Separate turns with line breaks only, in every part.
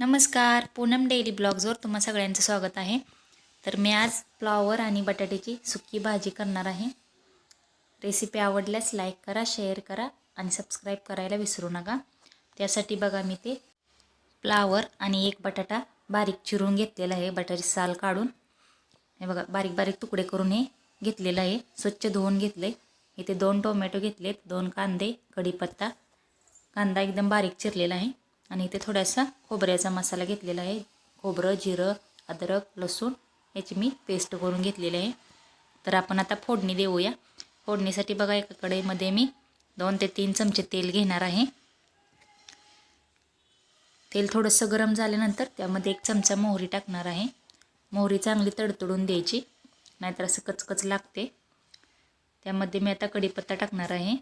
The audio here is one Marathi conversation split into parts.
नमस्कार. पूनम डेली ब्लॉग्सवर तुम्हा सगळ्यांचं स्वागत आहे. तर मी आज फ्लॉवर आणि बटाट्याची सुकी भाजी करणार आहे. रेसिपी आवडल्यास लाईक करा शेअर करा आणि सबस्क्राईब करायला विसरू नका. त्यासाठी बघा मी ते फ्लावर आणि एक बटाटा बारीक चिरून घेतलेला आहे. बटाट्याची साल काढून. हे बघा बारीक बारीक तुकडे करून हे घेतलेलं आहे. स्वच्छ धुवून घेतले इथे दोन टोमॅटो घेतलेत. दोन कांदे कढीपत्ता. कांदा एकदम बारीक चिरलेला आहे. आणि इथे थोडासा खोबऱ्याचा मसाला घेतलेला आहे. खोबरं जिरं अद्रक लसूण याची मी पेस्ट करून घेतलेली आहे. तर आपण आता फोडणी देऊया. फोडणीसाठी बघा एका कढईमध्ये मी दोन ते तीन चमचे तेल घेणार आहे. तेल थोडंसं गरम झाल्यानंतर त्यामध्ये एक चमचा मोहरी टाकणार आहे. मोहरी चांगली तडतडून द्यायची नाहीतर असं कचकच लागते. त्यामध्ये मी आता कढीपत्ता टाकणार आहे.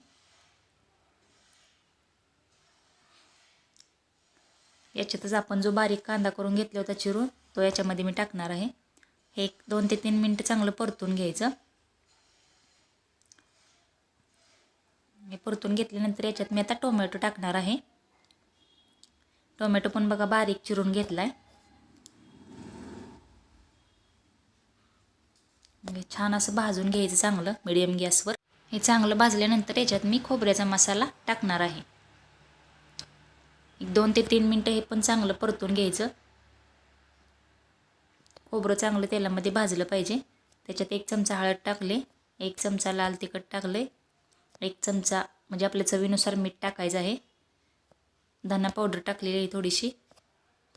याच्यातच आपण जो बारीक कांदा करून घेतला होता चिरून तो याच्यामध्ये मी टाकणार आहे. हे एक दोन ते तीन मिनटं चांगलं परतून घ्यायचं. हे परतून घेतल्यानंतर याच्यात मी आता टोमॅटो टाकणार आहे. टोमॅटो पण बघा बारीक चिरून घेतला आहे छान असं भाजून घ्यायचं चांगलं मिडियम गॅसवर. हे चांगलं भाजल्यानंतर याच्यात मी खोबऱ्याचा मसाला टाकणार आहे. एक दोन ते तीन मिनटं हे पण चांगलं परतून घ्यायचं. खोबरं चांगलं तेलामध्ये भाजलं पाहिजे. त्याच्यात एक चमचा हळद टाकले एक चमचा लाल तिखट टाकले एक चमचा म्हणजे आपल्या चवीनुसार मीठ टाकायचं आहे. धना पावडर टाकलेली आहे थोडीशी.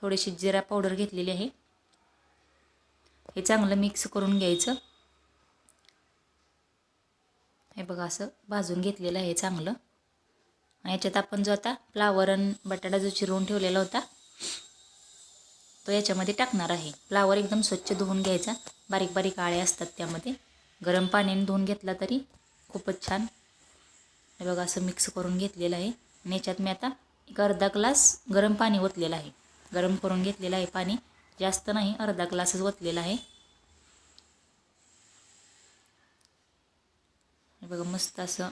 थोडीशी जिरा पावडर घेतलेली आहे. हे चांगलं मिक्स करून घ्यायचं. हे बघा असं भाजून घेतलेलं आहे चांगलं. याच्यात आपण जो आता फ्लावर आणि बटाटा जो चिरवून ठेवलेला होता तो याच्यामध्ये टाकणार आहे. फ्लावर एकदम स्वच्छ धुवून घ्यायचा. बारीक बारीक आळे असतात त्यामध्ये. गरम पाण्याने धुवून घेतला तरी खूपच छान. हे बघा असं मिक्स करून घेतलेलं आहे. आणि याच्यात मी आता एक अर्धा ग्लास गरम पाणी ओतलेलं आहे. गरम करून घेतलेलं आहे पाणी. जास्त नाही अर्धा ग्लासच ओतलेला आहे. हे बघा मस्त असं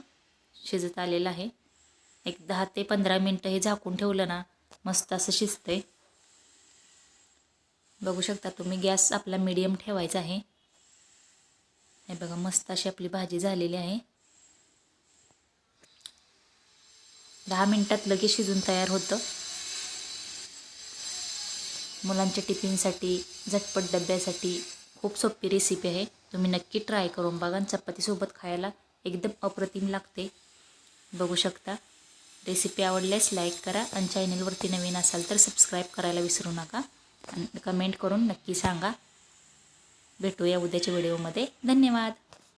शिजत आलेलं आहे. एक दहा ते पंधरा मिनटं हे झाकून ठेवलं ना मस्त असं शिजतंय. बघू शकता तुम्ही गॅस आपला मीडियम ठेवायचा आहे. हे बघा मस्त अशी आपली भाजी झालेली आहे. दहा मिनटात लगेच शिजून तयार होतं. मुलांच्या टिफिनसाठी झटपट डब्यासाठी खूप सोपी रेसिपी आहे. तुम्ही नक्की ट्राय करून बघा चपातीसोबत खायला एकदम अप्रतिम लागते. बघू शकता. रेसिपी आवडल्यास लाईक करा आणि चॅनलवरती नवीन असाल तर सबस्क्राईब करायला विसरू नका. आणि कमेंट करून नक्की सांगा. भेटूया उद्याच्या व्हिडिओमध्ये धन्यवाद.